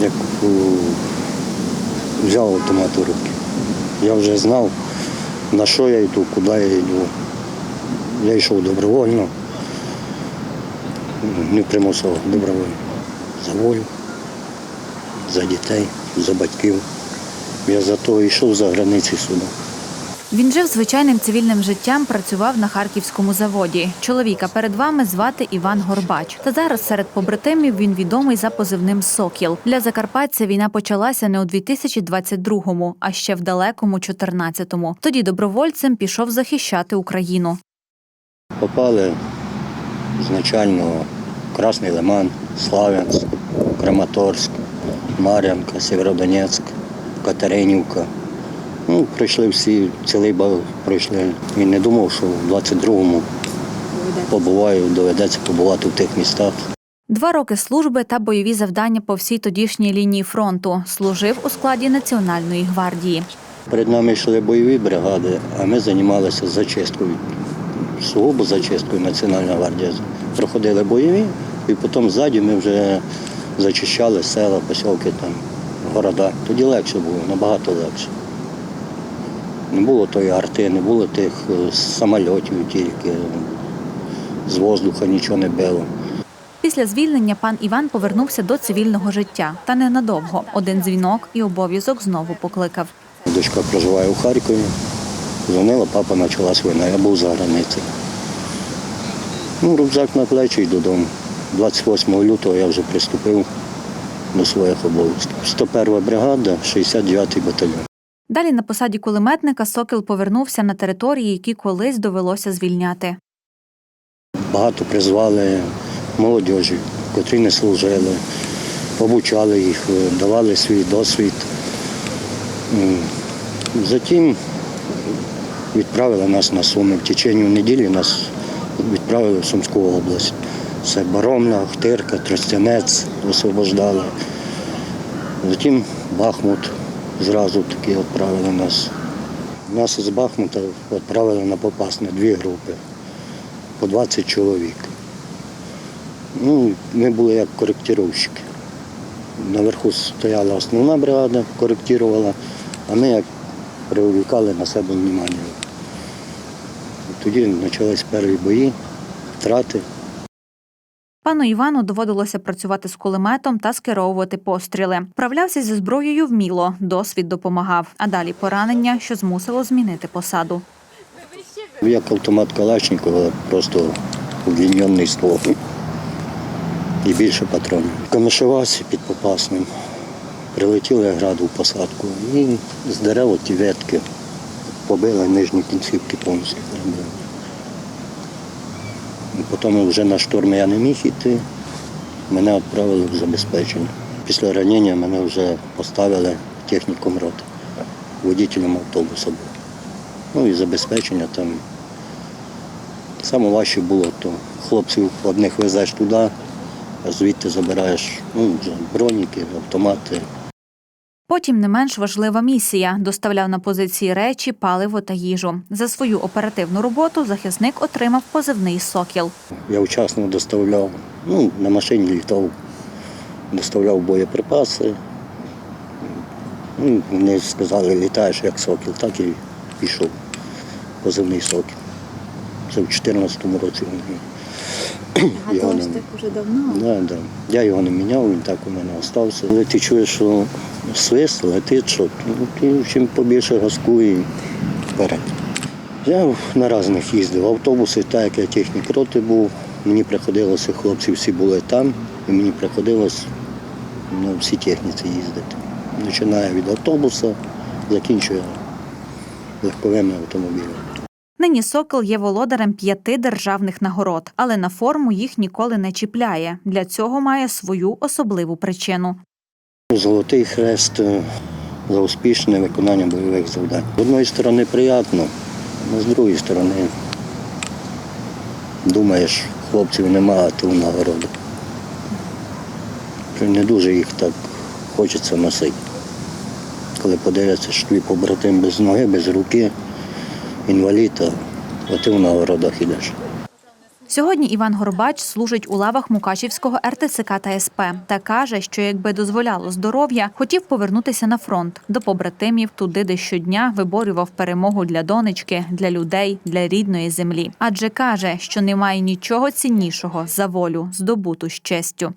як взяв автомат у руки. Я вже знав, на що я йду, куди я йду. Я йшов добровольно, не примусово, добровольно. За волю, за дітей, за батьків. Я за то йшов за границі сюди. Він жив звичайним цивільним життям, працював на харківському заводі. Чоловіка перед вами звати Іван Горбач. Та зараз серед побратимів він відомий за позивним Сокіл. Для Закарпаття війна почалася не у 2022-му, а ще в далекому 14-му. Тоді добровольцем пішов захищати Україну. Попали значально Красний Лиман, Славянськ, Краматорськ, Мар'янка, Сєвєродонецьк, Катеринівка. Ну, пройшли всі, цілий бал пройшли. І не думав, що в 22-му побуваю, доведеться побувати в тих містах. Два роки служби та бойові завдання по всій тодішній лінії фронту. Служив у складі Національної гвардії. Перед нами йшли бойові бригади, а ми займалися зачисткою. Сугубо зачисткою Національна гвардія. Проходили бойові, і потім ззаді ми вже зачищали села, посілки, там, города. Тоді легше було, набагато легше. Не було тої арти, не було тих е, самольотів тільки, з воздуха нічого не било. Після звільнення пан Іван повернувся до цивільного життя. Та ненадовго. Один дзвінок і обов'язок знову покликав. Дочка проживає у Харкові. Дзвонила, папа почалась війна, я був за границею. Ну, рюкзак на плечі і додому. 28 лютого я вже приступив до своїх обов'язків. 101 бригада, 69-й батальйон. Далі на посаді кулеметника Сокіл повернувся на території, які колись довелося звільняти. Багато призвали молодіжі, котрі не служили, обучали їх, давали свій досвід. Затім відправили нас на Суми. В течение неділі нас відправили в Сумську область. Це Баромна, Ахтирка, Тростянець освобождали. Затім Бахмут зразу таки відправили нас. Нас з Бахмута відправили на Попасне дві групи по 20 чоловік. Ну, ми були як коректировщики. Наверху стояла основна бригада, коректувала, а ми як привлекали на себе увагу. Тоді почались перші бої, втрати. Пану Івану доводилося працювати з кулеметом та скеровувати постріли. Вправлявся зі зброєю вміло, досвід допомагав. А далі поранення, що змусило змінити посаду. Як автомат Калашникова, просто удлінений ствол. І більше патронів. Камишувався під Попасним. Прилетіли граду в посадку і з дерев ті ветки побили нижні кінцівки повністю. І Потім вже на штурм я не міг йти, мене відправили в забезпечення. Після ранення мене вже поставили техніком роти. Водителем автобуса. Ну і забезпечення там. Саме важче було, то хлопців одних везеш туди, а звідти забираєш ну, броніки, автомати. Потім не менш важлива місія доставляв на позиції речі, паливо та їжу. За свою оперативну роботу захисник отримав позивний сокіл. Я вчасно доставляв, ну, на машині літав, доставляв боєприпаси. Ну, Вони сказали, літаєш як сокіл, так і пішов. Позивний сокіл. Це в 2014 році. Його не- вже давно. Да, да. Я його не міняв, він так у мене залишився. Коли ти чуєш, що свист летить, що ну, ти чим побільше газку і вперед. Я на різних їздив. Автобуси, так як я технік роти був, мені приходилося, хлопці всі були там, і мені приходилось на всі техніці їздити. Починаю від автобуса, закінчую легковими автомобілями. Нині сокіл є володарем п'яти державних нагород, але на форму їх ніколи не чіпляє. Для цього має свою особливу причину. Золотий хрест е, за успішне виконання бойових завдань. З одної сторони приємно, а з другої сторони думаєш, хлопців немає, а нагороду. Не дуже їх так хочеться носити. Коли подивляться, що твій побратим без ноги, без руки, інвалід, а ти в нагородах ідеш. Сьогодні Іван Горбач служить у лавах Мукачівського РТЦК та СП та каже, що якби дозволяло здоров'я, хотів повернутися на фронт до побратимів туди, де щодня виборював перемогу для донечки, для людей, для рідної землі. Адже каже, що немає нічого ціннішого за волю, здобуту з честю.